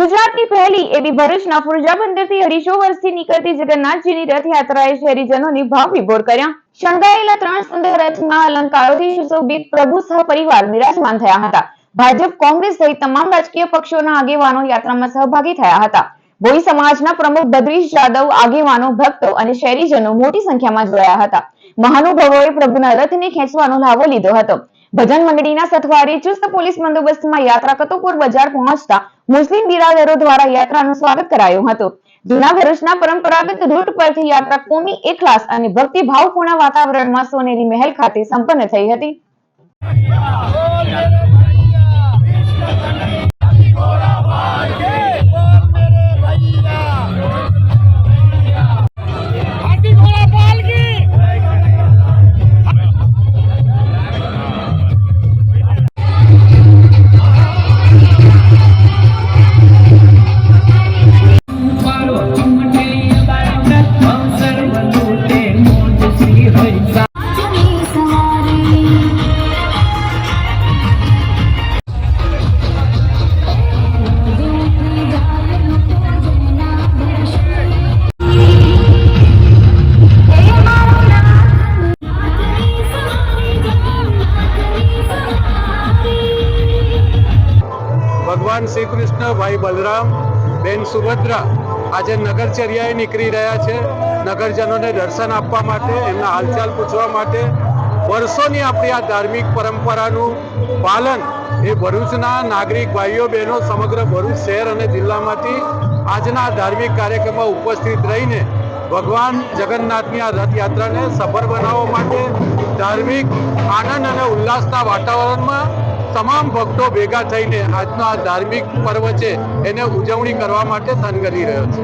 ગુજરાતની પહેલી એવી ભરૂચના ફુરજા બંદરથી અઢીસો નીકળતી જગન્નાથજીની રથયાત્રાએ શહેરીજનોની ભાવ વિભોર કર્યા. શણગાયેલા ત્રણ સુંદર રથના અલંકારોથી સુશોભિત પ્રભુ સહપરિવાર બિરાજમાન થયા હતા. ભાજપ, કોંગ્રેસ સહિત તમામ રાજકીય પક્ષોના આગેવાનો યાત્રામાં સહભાગી થયા હતા. ભોઈ સમાજના પ્રમુખ બદ્રીશ જાદવ આગેવાનો, ભક્તો અને શહેરીજનો મોટી સંખ્યામાં જોડાયા હતા. મહાનુભાવોએ પ્રભુના રથને ખેંચવાનો લાવો લીધો હતો. ભજન મંડળીના સથવારે ચુસ્ત પોલીસ બંદોબસ્તમાં યાત્રા કતુપુર બજાર પહોંચતા મુસ્લિમ બિરાદરો દ્વારા યાત્રાનું સ્વાગત કરાયું હતું. જૂના ભરૂચના પરંપરાગત રૂટ પરથી યાત્રા કોમી, એકલાસ અને ભક્તિભાવપૂર્ણ વાતાવરણમાં સોનેરી મહેલ ખાતે સંપન્ન થઈ હતી. ભગવાન શ્રી કૃષ્ણ, ભાઈ બલરામ, બેન સુભદ્રા આજે નગરચર્યાએ નીકળી રહ્યા છે. નગરજનોને દર્શન આપવા માટે, એમના હાલચાલ પૂછવા માટે વર્ષોની આપણી આ ધાર્મિક પરંપરાનું પાલન એ ભરૂચના નાગરિક ભાઈઓ, બહેનો, સમગ્ર ભરૂચ શહેર અને જિલ્લામાંથી આજના ધાર્મિક કાર્યક્રમમાં ઉપસ્થિત રહીને ભગવાન જગન્નાથની આ રથયાત્રાને સફળ બનાવવા માટે ધાર્મિક આનંદ અને ઉલ્લાસના વાતાવરણમાં તમામ ભક્તો ભેગા થઈને આજનો આ ધાર્મિક પર્વ છે, એને ઉજવણી કરવા માટે થનગની રહ્યો છે.